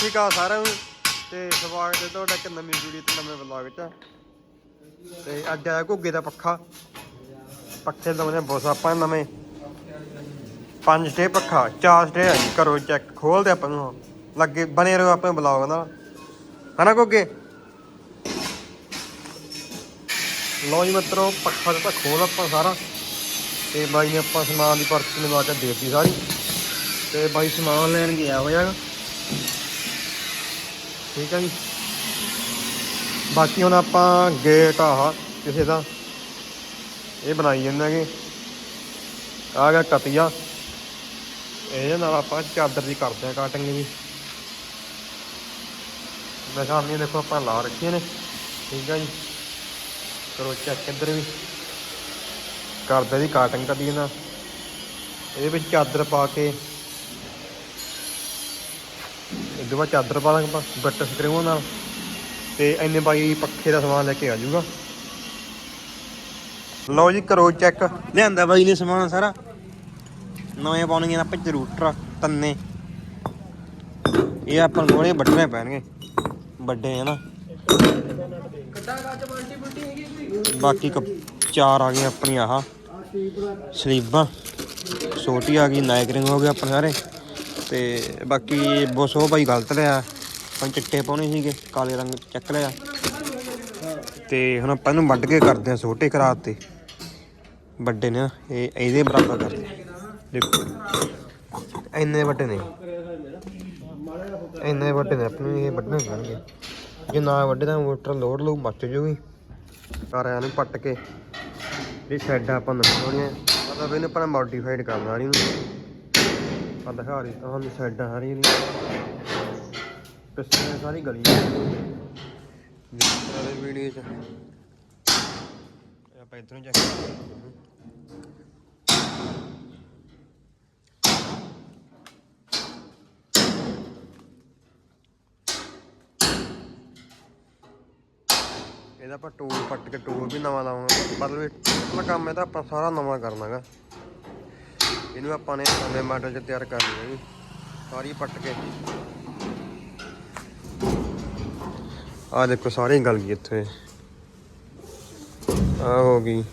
ਠੀਕ ਆ ਸਾਰਿਆਂ ਨੂੰ। ਤੇ ਸਵਾਗਤ ਹੈ ਤੁਹਾਡਾ ਇੱਕ ਨਵੀਂ ਵੀਡੀਓ ਤੇ ਨਵੇਂ ਵਲੌਗ 'ਚ। ਤੇ ਅੱਜ ਆਇਆ ਘੁੱਗੇ ਦਾ ਪੱਖਾ। ਪੱਖੇ ਲਾਉਣੇ ਬੋਸ ਆਪਾਂ ਨਵੇਂ। ਪੰਜ ਸਟੇ ਪੱਖਾ, ਚਾਰ ਸਟੇ ਆ ਕਰੋ ਚੈੱਕ ਖੋਲਦੇ ਆਪਾਂ ਨੂੰ। ਲੱਗੇ, ਬਣੇ ਰਹੋ ਆਪਣੇ ਵਲੌਗ ਨਾਲ। ਹਨਾ ਘੁੱਗੇ? ਲਓ ਜੀ ਮਿੱਤਰੋ, ਪੱਖਾ ਤਾਂ ਖੋਲ ਆਪਾਂ ਸਾਰਾ। ਤੇ ਬਾਈ ਨੇ ਆਪਾਂ ਸਮਾਨ ਦੀ ਪਰਚੀ ਲਵਾ ਕੇ ਦੇਤੀ ਸਾਰੀ। ਤੇ ਬਾਈ ਸਮਾਨ ਲੈਣ ਗਿਆ ਹੋਇਆ। ਠੀਕ ਹੈ ਜੀ। ਬਾਕੀ ਹੁਣ ਆਪਾਂ ਗੇਟ ਆਹ, ਕਿਸੇ ਦਾ। ਇਹ ਬਣਾਈ ਜਾਂਦਾਗੇ ਆ ਗਿਆ ਕਤੀਆ। ਇਹਦੇ ਨਾਲ ਆਪਾਂ ਚਾਦਰ ਦੀ ਕਰਦੇ ਆ ਕਟਿੰਗ ਵੀ। ਨਿਸ਼ਾਨੀਆਂ ਦੇਖੋ ਆਪਾਂ ਲਾ ਰੱਖੀਆਂ ਨੇ। ਠੀਕ ਹੈ ਜੀ। ਕਰੋ ਚੈੱਕ ਇੱਧਰ ਵੀ। ਕਰਦੇ ਦੀ ਕਾਟਿੰਗ ਕਦੀ ਨਾ ਇਹਦੇ ਵਿੱਚ ਚਾਦਰ ਪਾ ਕੇ। ਇਹਦੇ ਬਾਅਦ ਚਾਦਰ ਪਾ ਦਾਂਗੇ ਬੱਟ ਸਕਰੀਆਂ ਨਾਲ। ਤੇ ਇੰਨੇ ਬਾਈ ਪੱਖੇ ਦਾ ਸਮਾਨ ਲੈ ਕੇ ਆ ਜਾਊਗਾ। ਲਓ ਜੀ, ਕਰੋ ਚੈੱਕ ਲਿਆਂਦਾ ਬਾਈ ਨੇ ਸਮਾਨ ਸਾਰਾ। ਨਵੇਂ ਪਾਉਣਗੇ ਆਪਾਂ ਜਰੂਟਰ ਤੰਨੇ। ਇਹ ਆਪਾਂ ਨੂੰ ਥੋੜੇ ਵੱਢਣੇ ਪੈਣਗੇ। ਵੱਡੇ ਆ ਨਾ। ਬਾਕੀ ਕੱਪ- ਚਾਰ ਆ ਗਏ ਆਪਣੀ ਆਹ। ਸਲੀਬਾਂ। ਛੋਟੀ ਆ ਗਈ ਨਾਇਕਰਿੰਗ ਹੋ ਗਏ ਆਪਣੇ ਸਾਰੇ। ਤੇ ਬਾਕੀ ਬਸ ਉਹ ਭਾਈ ਗਲਤ ਲਿਆ। ਆਪਾਂ ਚਿੱਟੇ ਪਾਉਣੇ ਸੀਗੇ, ਕਾਲੇ ਰੰਗ ਚੱਕ ਲਿਆ। ਤੇ ਹੁਣ ਆਪਾਂ ਇਹਨੂੰ ਵੱਢ ਕੇ ਕਰਦੇ ਆ ਛੋਟੇ ਕਰਾਤ ਤੇ। ਵੱਡੇ ਨੇ ਇਹ ਇਹਦੇ ਬਰਾਬਰ ਕਰਦੇ। ਦੇਖੋ, ਇੰਨੇ ਵੱਡੇ ਨੇ। ਇੰਨੇ ਵੱਡੇ ਨੇ, ਆਪਣੇ ਇਹ ਵੱਢਣੇ ਕਰਨਗੇ ਜੇ ਨਾ ਵੱਡੇ ਤਾਂ ਮੋਟਰ ਲੋਡ ਲਊ, ਮੱਚ ਜੂਗੀ। ਸਾਰਿਆਂ ਨੂੰ ਪੱਟ ਕੇ ਇਹ ਸ਼ੈੱਡ ਆਪਾਂ ਨਵੀਂ ਹੈ ਮਤਲਬ ਇਹਨੂੰ ਆਪਾਂ ਮੋਡੀਫਾਈਡ ਕਰਨਾ ਨਹੀਂ ਆ ਦਿਖਾ ਰਹੀ ਤੁਹਾਨੂੰ ਸ਼ੈੱਡ ਆ ਰਹੀ ਨਹੀਂ ਸਾਰੀ ਗਲੀਆਂ। ਜਿਸ ਵੀਡੀਓ ਚ। ਆਪਾਂ ਇਧਰੋਂ ਚੈੱਕ ਇਹਦਾ ਆਪਾਂ ਟੂਲ ਪੱਟ ਕੇ ਟੂਲ ਵੀ ਨਵਾਂ ਲਾਵਾਂਗੇ। ਮਤਲਬ ਇਹ ਆਪਣਾ ਕੰਮ ਇਹਦਾ ਆਪਾਂ ਸਾਰਾ ਨਵਾਂ ਕਰਨਾਗਾ। ਇਹਨੂੰ ਆਪਾਂ ਨੇ ਨਵੇਂ ਮਾਡਲ 'ਚ ਤਿਆਰ ਕਰਨੀ ਹੈ ਜੀ। ਸਾਰੀ ਪੱਟ ਕੇ। ਆ ਦੇਖੋ, ਸਾਰੀ ਗਲ ਗਈ ਇੱਥੇ। ਆ ਹੋ ਗਈ।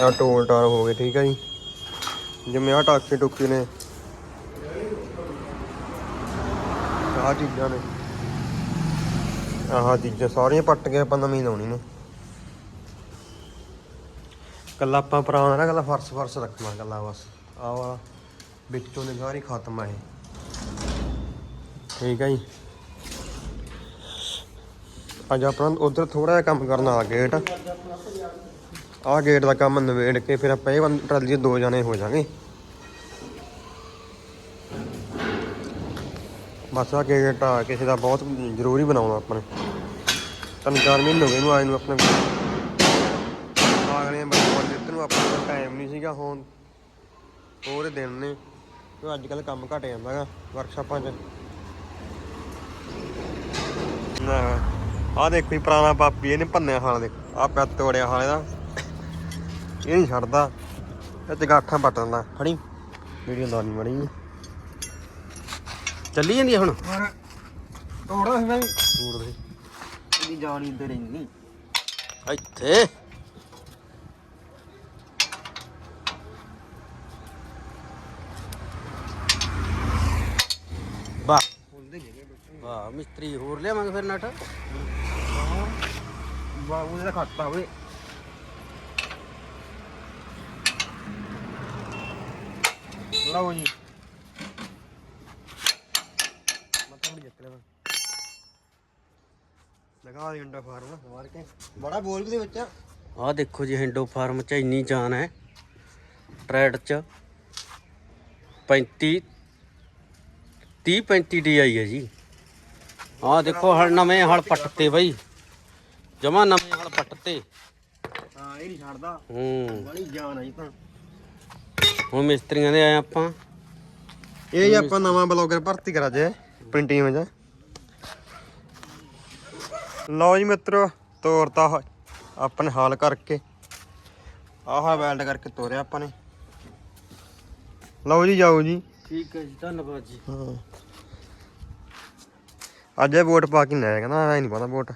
ਆ ਟੋਲ ਟਾਰ ਹੋ ਗਏ, ਠੀਕ ਹੈ ਜੀ। ਜਿਵੇਂ ਆ ਟਾਕੇ ਟੁੱਕੇ ਨੇ। ਆਹ ਚੀਜ਼ਾਂ ਨੇ। ਆਹ ਚੀਜ਼ਾਂ ਸਾਰੀਆਂ ਪੱਟ ਕੇ ਆਪਾਂ ਨਵੀਂ ਲਾਉਣੀ ਨੇ। ਕੱਲਾ ਆਪਾਂ ਪੁਰਾਣਾ ਨਾ, ਕੱਲਾ ਫਰਸ਼ ਫਰਸ਼ ਰੱਖਣਾ, ਕੱਲਾ ਬਸ। ਆਹ ਵਾਲਾ, ਵਿੱਚੋਂ ਦੀ ਖਤਮ ਆ ਇਹ। ਠੀਕ ਹੈ ਜੀ। ਅੱਜ ਆਪਣਾ ਉਧਰ ਥੋੜਾ ਜਿਹਾ ਕੰਮ ਕਰਨਾ ਆ। ਗੇਟ ਆਹ ਗੇਟ ਦਾ ਕੰਮ ਨਵੇੜ ਕੇ ਫਿਰ ਆਪਾਂ ਇਹ ਬੰਦ, ਟਰਾਲੀ 'ਚ ਦੋ ਜਾਣੇ ਹੋ ਜਾਾਂਗੇ ਬਸ ਆ ਗੇਟ ਆ ਕਿਸੇ ਦਾ ਬਹੁਤ ਜ਼ਰੂਰੀ ਬਣਾਉਣਾ ਆਪਾਂ ਨੇ। ਤਿੰਨ ਚਾਰ ਮਹੀਨੇ ਹੋ ਗਏ ਇਹਨੂੰ ਆਏ ਨੂੰ ਆਪਣੇ ਆਗਲੇ ਬੰਦੇ ਨੂੰ ਆਪਣੇ ਕੋਲ ਟਾਈਮ ਨਹੀਂ ਸੀਗਾ, ਹੁਣ ਹੋਰ ਦਿਨ ਨੇ। ਕਿਉਂ ਅੱਜ ਕੱਲ ਕੰਮ ਘਟ ਜਾਂਦਾਗਾ ਵਰਕਸ਼ਾਪਾਂ 'ਚ। ਆ ਦੇਖ ਕੋਈ ਪੁਰਾਣਾ ਪਾਪੀ ਇਹਨੇ ਭੰਨਿਆ ਹਾਲ ਦੇ। ਆ ਪਿਆ ਤੋੜਿਆ ਹਾਲੇ ਦਾ ਇਹ ਨਹੀਂ ਛੱਡਦਾ। ਇਹ ਤੇ ਗਾਠਾਂ ਪੱਟ ਦਿੰਦਾ ਫੜੀ ਵੀਡੀਓ ਲਾਉਣੀ ਮੜੀ ਚੱਲੀ ਜਾਂਦੀ ਆ ਹੁਣ? ਤੋੜਦਾ ਸੀ ਮੈਂ ਤੋੜ ਦੇ ਇਹਦੀ ਜਾਨ ਹੀ ਇੱਧਰ ਰਹਿੰਦੀ ਇੱਥੇ? ਮਿਸਤਰੀ ਹੋਰ ਲਿਆਵਾਂਗੇ ਫਿਰ ਨਟ? ਵਾਹ ਉਹਦਾ ਖੱਟਾ ਹੋਵੇ ਲਓ ਜੀ। ਮਤਲਬ ਲਗਾ ਦੇ ਅੰਡਾ ਫਾਰਮ ਮਾਰ ਕੇ। ਬੜਾ ਬੋਲ ਵੀ ਦੇ ਵਿੱਚ ਆਹ ਦੇਖੋ ਜੀ ਹੈਂਡੋ ਫਾਰਮ ਚ ਇੰਨੀ ਜਾਨ ਹੈ। ਟਰੈਡ ਚ 35 30 35 ਡੀ ਆਈ ਹੈ ਜੀ। ਆਹ ਦੇਖੋ ਹਲ ਨਵੇਂ ਹਲ ਪੱਟਤੇ ਬਈ। ਜਮਾ ਨਵੇਂ ਹਲ ਪੱਟਤੇ। ਹਾਂ ਇਹ ਨਹੀਂ ਛੱਡਦਾ। ਹੂੰ। ਬੜੀ ਜਾਨ ਆਈ ਤਾਂ। ਹੁਣ ਮਿਸਤਰੀਆਂ ਦੇ ਆਏ ਆਪਾਂ। ਇਹ ਜੀ ਆਪਾਂ ਨਵਾਂ ਬਲੌਗਰ ਭਰਤੀ ਕਰਾ ਜੇ ਪ੍ਰਿੰਟਿੰਗ ਵਿੱਚ ਲਓ ਜੀ ਮਿੱਤਰੋ ਤੋਰਤਾ ਆਪਣੇ ਹਾਲ ਕਰਕੇ। ਆਹ ਵੈਲਡ ਕਰਕੇ ਤੋਰਿਆ ਆਪਾਂ ਨੇ। ਲਓ ਜੀ ਜਾਓ ਜੀ। ਠੀਕ ਹੈ ਜੀ ਧੰਨਵਾਦ ਜੀ। ਹਾਂ। ਅੱਜ ਇਹ ਵੋਟ ਪਾ ਕੇ ਨਹੀਂ ਕਹਿੰਦਾ ਐ ਨਹੀਂ ਪਤਾ ਵੋਟ।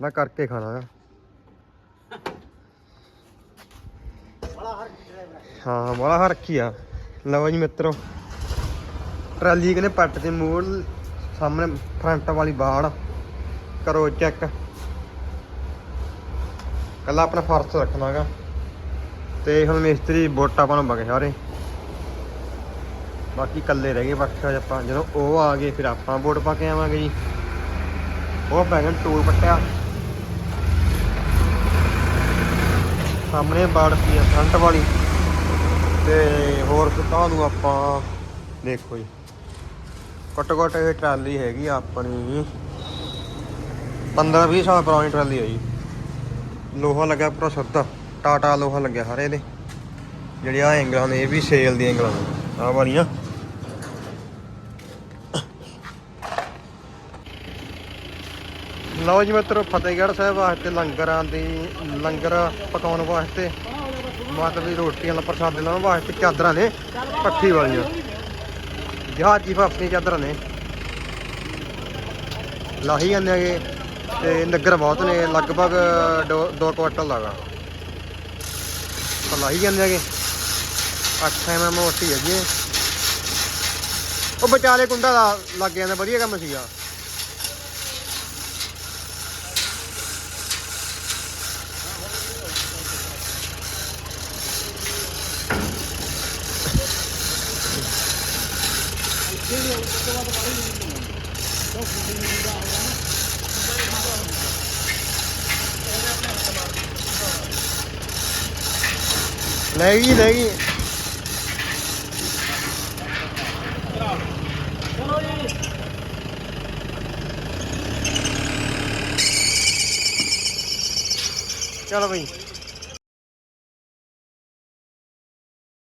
ਮੈਂ ਕਰਕੇ ਖਾਣਾ ਗਾ। ਹਾਂ ਬੜਾ ਹਰ ਆ। ਲਓ ਜੀ ਮਿੱਤਰੋ, ਟਰਾਲੀ ਕਹਿੰਦੇ ਪੱਟ ਤੇ ਮੋੜ ਸਾਹਮਣੇ ਫਰੰਟ ਵਾਲੀ ਬਾੜ ਕਰੋ ਚੈੱਕ ਕੱਲਾ ਆਪਣਾ ਫਰਸ਼ ਰੱਖਣਾਗਾ। ਤੇ ਹੁਣ ਮਿਸਤਰੀ ਵੋਟਾਂ ਨੂੰ ਬਗੇ ਸਾਰੇ। ਬਾਕੀ ਕੱਲੇ ਰਹਿ ਗਏ, ਬਾਕੀ ਆਪਾਂ ਜਦੋਂ ਉਹ ਆ ਗਏ, ਫਿਰ ਆਪਾਂ ਵੋਟ ਪਾ ਕੇ ਆਵਾਂਗੇ ਜੀ। ਉਹ ਬੈਗਨ ਟੂਲ ਪੱਟਿਆ। ਸਾਹਮਣੇ ਬਾੜ ਪਈ ਆ ਫਰੰਟ ਵਾਲੀ। ਤੇ ਹੋਰ ਫਿਰ ਆਪਾਂ ਦੇਖੋ ਜੀ। ਘੱਟੋ ਘੱਟ ਇਹ ਟਰਾਲੀ ਹੈਗੀ ਆਪਣੀ। 15 20 ਸਾਲ ਪੁਰਾਣੀ ਟਰਾਲੀ ਹੈ ਜੀ। ਲੋਹਾ ਲੱਗਾ ਪੂਰਾ ਸੁੱਧਾ ਟਾਟਾ ਲੋਹਾ ਲੱਗਿਆ ਸਾਰੇ ਇਹਦੇ ਜਿਹੜੇ ਆ ਐਂਗਲਾਂ ਨੇ, ਇਹ ਵੀ ਸੇਲ ਦੀਆਂ ਐਂਗਲਾਂ ਨੇ। ਆਹ ਵਾਲੀਆਂ। ਲਓ ਜੀ ਮਿੱਤਰੋ, ਫਤਿਹਗੜ੍ਹ ਸਾਹਿਬ ਵਾਸਤੇ ਲੰਗਰਾਂ ਦੀ, ਲੰਗਰ ਪਕਾਉਣ ਵਾਸਤੇ, ਮਾਤਾ ਦੀ ਰੋਟੀਆਂ ਦਾ ਪ੍ਰਸ਼ਾਦ ਲਾਉਣ ਵਾਸਤੇ ਚਾਦਰਾਂ ਨੇ, ਪੱਠੀ ਵਾਲੀਆਂ। ਜਹਾਜੀ ਫਾਫੀ ਚਾਦਰਾਂ ਨੇ। ਲਾਹੀ ਜਾਂਦੇ ਹੈਗੇ, ਤੇ ਨਗਰ ਬਹੁਤ ਨੇ, ਲਗਭਗ 2 ਕੁਆਟਲ ਲਗਾ ਲਾਹੀ ਜਾਂਦੇ ਹੈਗੇ। 8 ਐਮਐਮ ਮੋਟੀ ਹੈਗੀ ਇਹ। ਉਹ ਵਿਚਾਲੇ ਕੁੰਡਾ ਦਾ ਲੱਗ ਜਾਂਦਾ, ਵਧੀਆ ਕੰਮ ਸੀਗਾ। ਲੈ ਗਈ ਲੈ ਗਈ ਚਲੋ ਬਈ